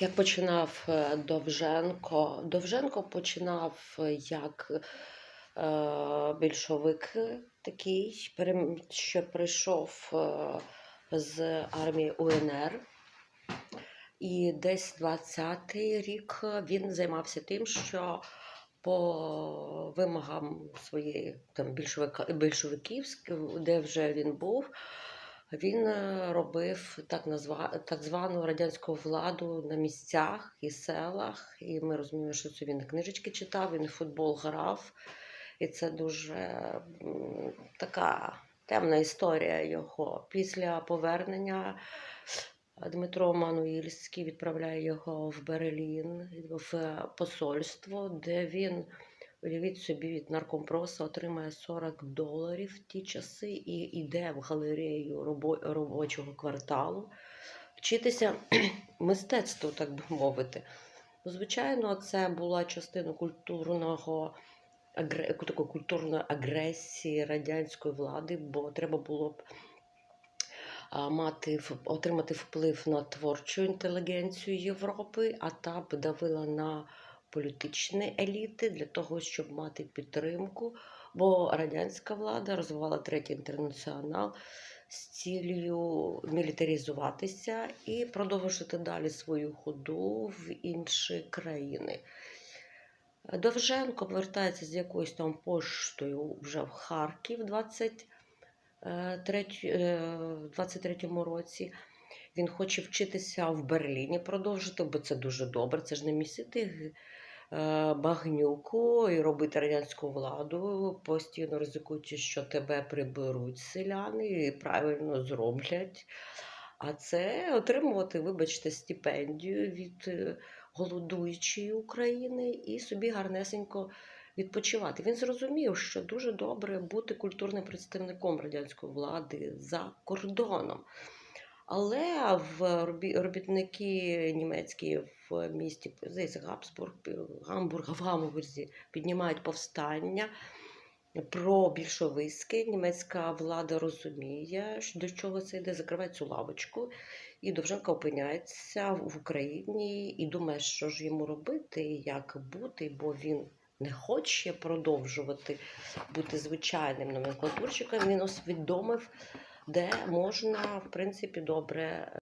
Як починав е, Довженко? Довженко починав е, як е, більшовик такий, що прийшов з армії УНР. І десь 20-й рік він займався тим, що по вимогам своєї там, більшовика, більшовиківської, де вже він був, він е, робив так, назва, так звану радянську владу на місцях і селах. І ми розуміємо, що це він книжечки читав, він футбол грав. І це дуже така темна історія його. Після повернення Дмитро Мануїльський відправляє його в Берлін, в посольство, де він, уявіть собі, від наркомпроса отримає 40 доларів в ті часи і йде в галерею робочого кварталу вчитися мистецтву, так би мовити. Звичайно, це була частина культурного такої культурної агресії радянської влади, бо треба було б мати отримати вплив на творчу інтелігенцію Європи, а та б давила на політичні еліти для того, щоб мати підтримку. Бо радянська влада розвивала третій інтернаціонал з цілею мілітаризуватися і продовжити далі свою ходу в інші країни. Довженко повертається з якоюсь там поштою вже в Харків 20 е, треть- е, в 23-му році. Він хоче вчитися в Берліні продовжити, бо це дуже добре. Це ж не місити е, багнюку і робити радянську владу, постійно ризикуючи, що тебе приберуть селяни і правильно зроблять. А це отримувати, вибачте, стипендію від е, голодуючої України і собі гарнесенько відпочивати. Він зрозумів, що дуже добре бути культурним представником радянської влади за кордоном. Але в робітники німецькі в місті здається, Габсбург, Гамбург, в Гамбурзі піднімають повстання про більшовицьке. Німецька влада розуміє, до чого це йде, закриває цю лавочку. І Довженко опиняється в Україні і думає, що ж йому робити, як бути, бо він не хоче продовжувати бути звичайним номенклатурщиком. Він усвідомив, де можна, в принципі, добре